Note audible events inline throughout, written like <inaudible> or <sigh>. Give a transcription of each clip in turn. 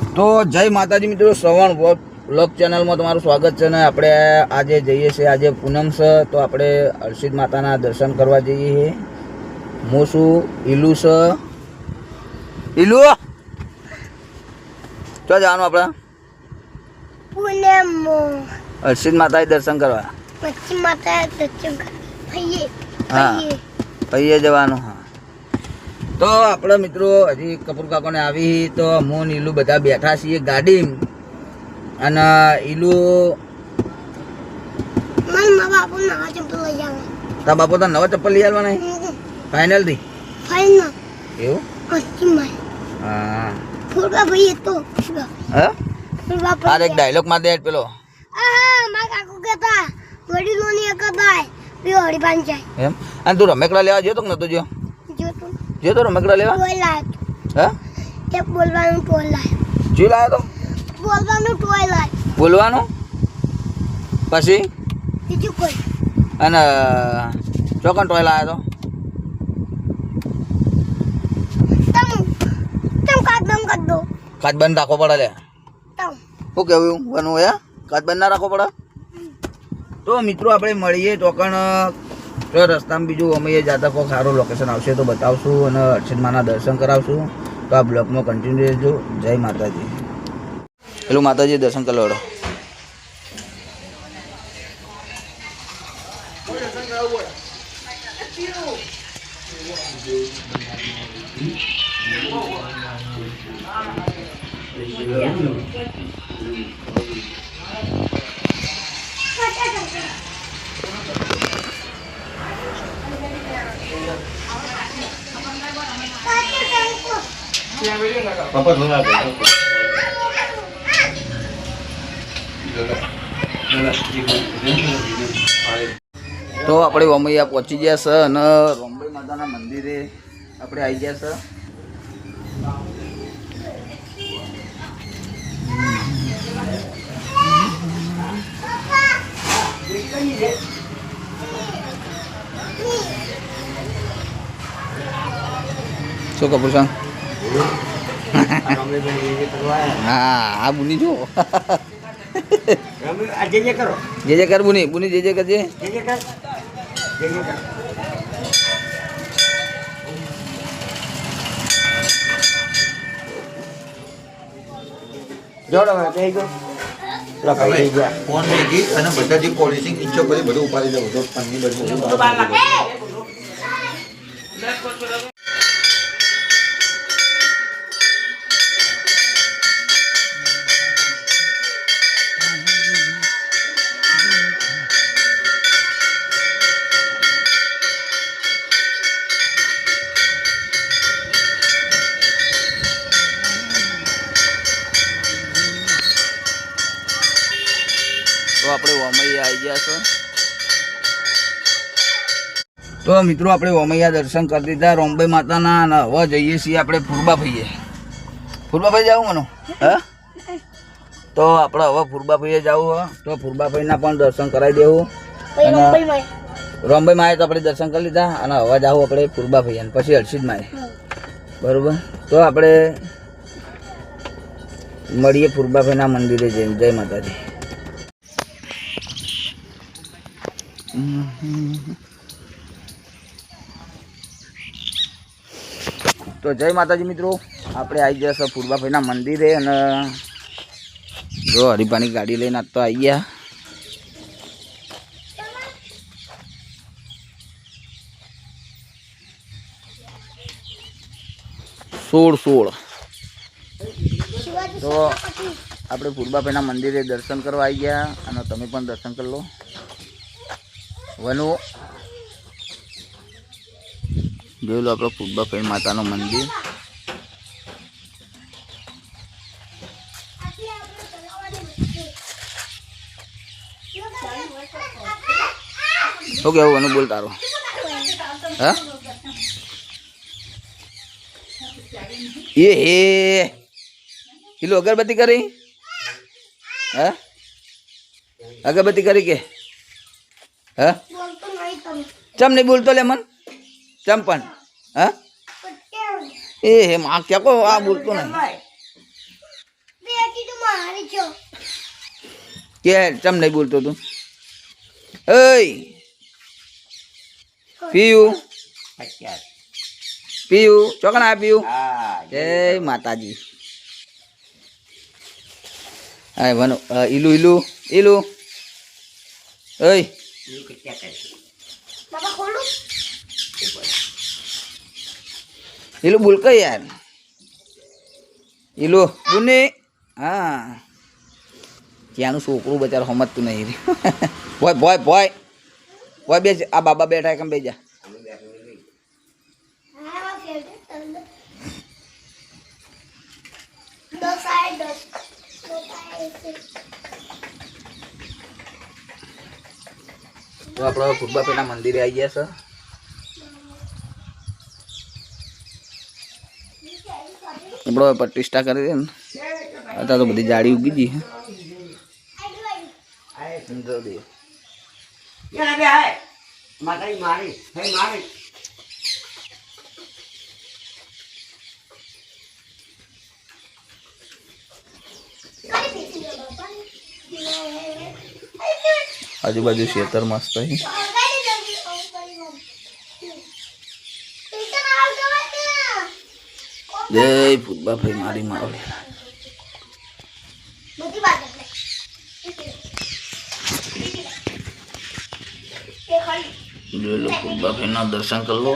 તો જય માતાજી મિત્રો શ્રવણ બ્લોગ ચેનલમાં તમારું સ્વાગત છે ને આપણે આજે જઈએ છીએ આજે પૂનમ છે તો આપણે હર્ષિદ માતાના દર્શન કરવા જઈએ છીએ. હું છું ઈલુ છે. ઈલુ! ચો જવાનું આપણે? પૂનમ હર્ષિદ માતાએ દર્શન કરવા. પછી માતા દર્શન હા. પૈયે જવાનું હા. તો આપણે મિત્રો હજી કપૂર કાકોને આવી તો હું ને ઈલુ બધા બેઠા છીએ ગાડી અને ઈલુ મન બાપુ તા બાપો તો નવા ચપ્પલ લઈ આવવાના ફાઇનલથી? એવું? હા. ફૂલવા ભાઈ તો. હા? તારે એક ડાયલોગમાં દે પેલો. હા મા કાકુ કહેતા વડીલોની એમ? અને તું રમેકડા લેવા ગયો તો કે નતો જો જો તું રમકડા લેવા? હા? એક બોલવાનું ટોય લાય જો લાયો તો? બોલવાનું ટોય લાય બોલવાનું? પછી? બીજું કોઈ. અને ચોકન ટોય લાયો તો? તમ તમ કાટ બંધ કર દો. કાચ બંધ રાખવો પડે લે. તમ. શું કેવું બનવું હે? કાચ બંધ ના રાખવો પડે? તો મિત્રો આપણે મળીએ ટોકણ તો રસ્તામાં બીજું અમે એ જાતા કોઈ સારું લોકેશન આવશે તો બતાવશું અને હર્ષિદ માના દર્શન કરાવશું. તો આ બ્લોગમાં કન્ટિન્યુ રહેજો. જય માતાજી. પેલું માતાજી દર્શન કરી લો તો આપણે વમૈયા પહોંચી ગયા છે અને રોમભાઈ માતાના મંદિરે આપણે આવી ગયા છે. શું કપૂર સાંગ હા આ બુની જો જે કરો જે જે કર બુની બુની જે જે કરજે જે જે કર જે જે કર જોડો હવે થઈ ગયો લખાઈ થઈ ગયા ફોન મેગી અને બધા જે પોલિસિંગ ઈચ્છો કરી બધું ઉપાડી દઉં તો પન્ની બધું આપણે આવી ગયા છો. તો મિત્રો આપણે વમૈયા દર્શન કરી દીધા રોમભાઈ માતાના અને હવે જઈએ છીએ આપણે ફુરબા ભાઈએ ફુરબા ભાઈ જાવું મનો. હા? તો આપણે હવે ફુરબા ભાઈએ જવું હે. તો ફુરબા ભાઈના પણ દર્શન કરાવી દેવું. રોમ્બે અને- રોમભાઈ માએ. તો આપણે દર્શન કરી લીધા અને હવે જાવું આપણે ફૂરબા ભાઈ અને પછી હર્ષિદ માએ. બરોબર? તો આપણે મળીએ ફૂરબાભાઈના મંદિરે જઈને. જય માતાજી. તો જય માતાજી મિત્રો. આપણે આવી ગયા છે ફુરબાભાઈના મંદિરે અને જો હરિભાની ગાડી લઈને તો આવી ગયા. સોળ સોળ. તો આપણે ફુરબાભાઈના મંદિરે દર્શન કરવા આવી ગયા અને તમે પણ દર્શન કરી લો. વનુ જોઈ લો આપણે ફુરબાભાઈ માતાનું મંદિર. શું કેવું વનુ બોલ તારો? હા? એ હે. પેલું અગરબત્તી કરી? હા? અગરબત્તી કરી કે? હા? ચમ નહીં બોલતો લે મન? ચમ પણ હા? એ હે માં ક્યાં કો આ બોલતો નહીં. કીધું મારી છો કે ચમ નહીં બોલતો તું? એય પીયું? પીયું? ચોકણા પીયું? હા જય માતાજી. હા વનો ઈલુ ઈલુ ઈલુ. એય. બાબા ખોલું. ઈલું બોલ કઈ યાર ઈલું બુની હા ત્યાંનું છોકરું બચાર સમજતું નહીં ભોય ભોય ભોય ભોય બે આ બાબા બેઠા કેમ બે જા હા ખેલતે અંદર દસ આય દસ દસ તો આપણે ફૂટબાપીના મંદિરે આવી ગયા છે આપણે હવે પ્રતિષ્ઠા કરી દે ને. અત્યારે તો બધી જાડી ઉગી ગઈ છે. યાર બે હાય માતાજી મારી હે મારી આજુબાજુ ખેતર મસ્ત છે. જય ફૂટબાભાઈ મારી વાત જોઈ લો ફૂટબાભાઈના દર્શન કરી લો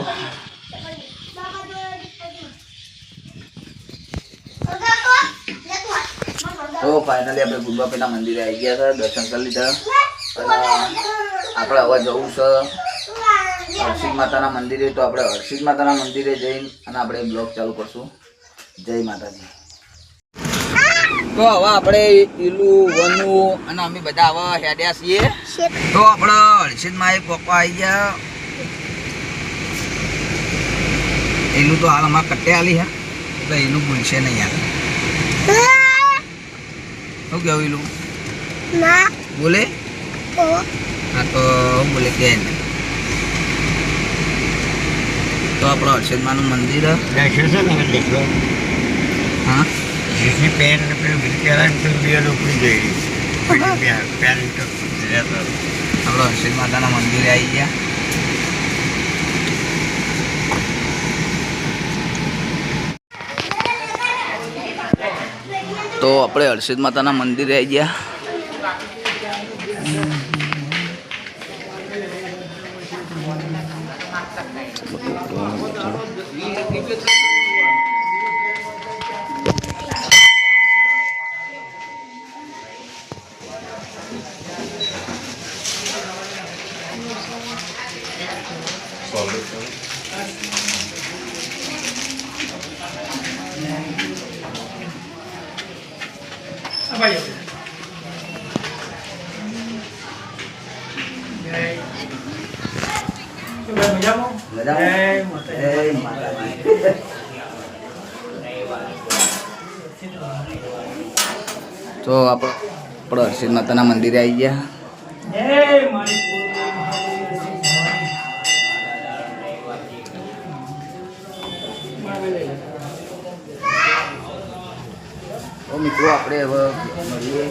તો ફાઇનલી આપણે ફૂટબાભાઈના મંદિરે આવી ગયા છે દર્શન કરી લીધા. આપણે હવે જવું છે. હર્ષિદ માતાના મંદિરે તો આપણે હર્ષિદ માતાના મંદિરે જઈને અને આપણે બ્લોગ ચાલુ કરશું. જય માતાજી. તો હવે આપણે ઈલું વનુ અને અમે બધા હવે હેડ્યા છીએ. તો આપણે હર્ષિદમાં એક પપ્પા આવી ગયા. એનું તો હાલ અમારે કટ્ટે આલી હે એટલે એનું ભૂલશે નહીં યાર શું કેવું એલું ના. બોલે? હા તો બોલે કે ને તો આપણો હર્ષદમાનું મંદિર હે. જીસની પેન પેલું પહેલા <laughs> તો બે ઉપડી ગઈ પેન આપણો હર્ષદ માતાના મંદિરે આવી ગયા. તો આપણે હર્ષદ માતાના મંદિરે આવી ગયા. Ah, vai. તો આપણે આપણે હર્ષિદ માતાના મંદિરે આવી ગયા. તો મિત્રો, આપણે હવે મળીએ.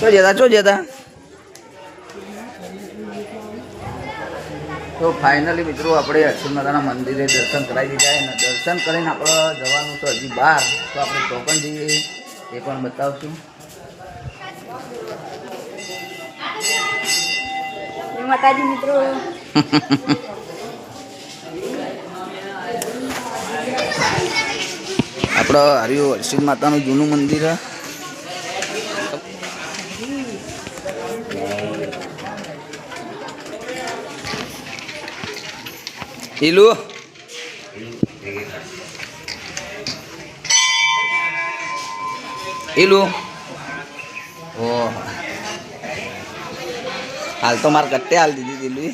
ચો જતા ચો જતા. તો ફાઇનલી મિત્રો આપણે અક્ષર માતાના મંદિરે દર્શન કરાવી દીધા. અને દર્શન કરીને આપણે જવાનું છે હજી બહાર. તો આપણે ટોકન જઈએ એ પણ બતાવશું. માતાજી મિત્રો. <laughs> આપણે હરિયો હર્ષિદ માતાનું જૂનું મંદિર હે. ઈલું ઈલું ઓહ હાલ તો મારે કટ્ટે હાલ દીધી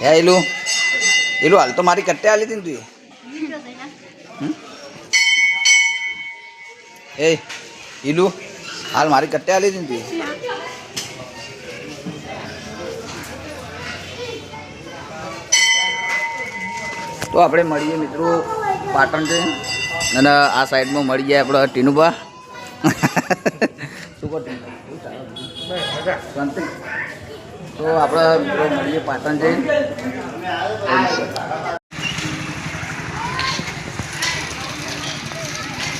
હે ઈલું? એલું હાલ તો મારી કટ્ટે હાલી હતી ને તું એ ઈલુ હાલ મારી કટ્ટે હાલી હતી ને તું તો આપણે મળીએ મિત્રો પાટણ છે. અને આ સાઈડમાં મળી જાય આપણે ટીનુભા. શું કહો ટીનુ? કેવું ચાલે? શાંતિ? તો આપણે મિત્રો મળીએ પાટણ જઈ.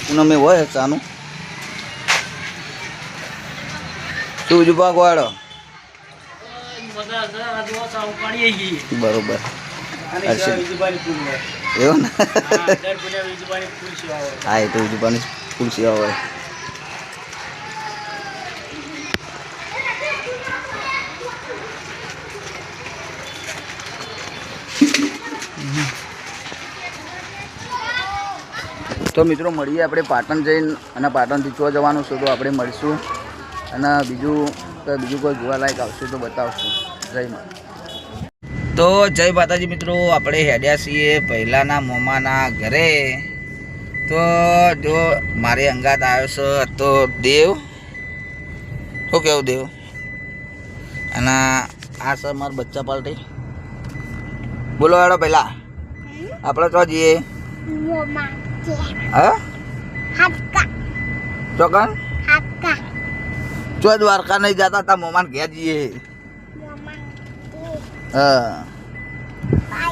પૂનમે હોય ચાનું? શું પાક વાળો બરોબર. હર્ષિત. એવું ને? હા એ તો ઉજવાની ફૂલ સેવા હોય. તો મિત્રો મળીએ આપણે પાટણ જઈને અને પાટણથી છો જવાનું છે તો આપણે મળીશું. અને બીજું બીજું કોઈ જોવાલાયક આવશે તો બતાવશું. જય માતા તો જય માતાજી મિત્રો, આપણે હેડ્યા છીએ પહેલાંના મોમાના ઘરે. તો જો મારે અંગાત આવ્યો છે, તો દેવ, શું કેવું દેવ? અને આ સર મારા બચ્ચા પાલટી. બોલો હેડો પહેલા. આપણે તો જઈએ. ચોકન? ચો દ્વારકા નહીં જતા, તા મોમાન ઘેર જઈએ. હા.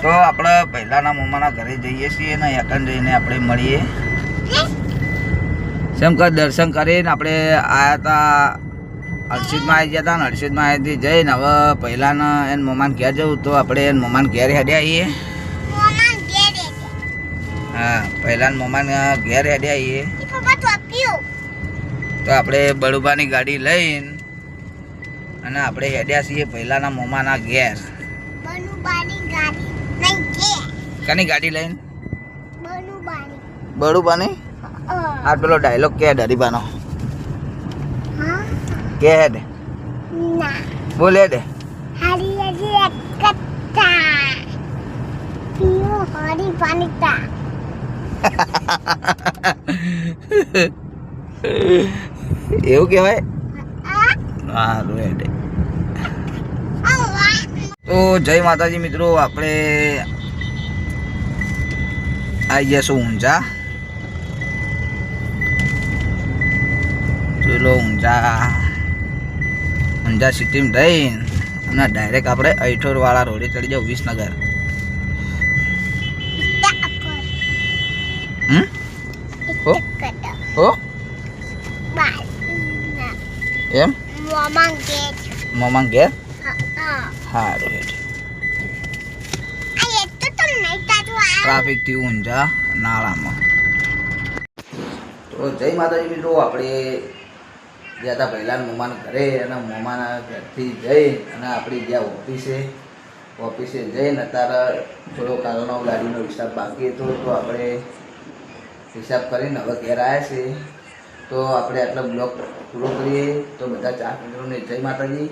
તો આપણે પહેલાના મોમાના ઘરે જઈએ છીએ ને એકન જઈને આપણે મળીએ. શંકર દર્શન કરીને આપણે આવ્યા હતા હર્ષિદમાં આવી ગયા હતા ને હર્ષિદમાં અહીંથી જઈને હવે પહેલાના એને મોમાન ઘેર જવું તો આપણે એને મોમાન ઘેર હેડ્યા આવીએ હા પહેલાના મોમાન ઘેર હેડ્યા આવીએ તો આપણે બળુબાની ગાડી લઈને અને આપણે હેડ્યા છીએ પહેલાના મોમાના ઘેર બનુ બાની ગાડી નહીં કે કાની ગાડી લઈને? બનુ બાની બળુબાની આ પેલો ડાયલોગ કે ડરીબાનો કે હે દે બોલે દે એવું કહેવાય? તો જય માતાજી મિત્રો આપણે આવી જઈશું ઊંઝા પેલો ઊંઝા ઊંઝા સિટીમાં જઈને અને ડાયરેક્ટ આપણે અઠોરવાળા રોડે ચડી જાવ વિસનગર એમ મોમાં ગેર મમ્મા ઘેર હા સારું હેડ આ એ તો તમ નહીં તાતું આ ટ્રાફિકથી ઊંઝા નાળામાં. તો જય માતાજી મિત્રો, આપણે ગયા હતા પહેલાં મોમાન ઘરે અને મોમાના ઘરથી જઈ અને આપણી ગયા ઓફિસે ઓફિસે જઈને અત્યારે થોડો કાલનો ગાડીનો હિસાબ બાકી હતો, તો આપણે હિસાબ કરીને હવે ઘેર આવ્યા છે તો આપણે આટલો બ્લોક પૂરો કરીએ. તો બધા ચાર મિત્રોને જય માતાજી.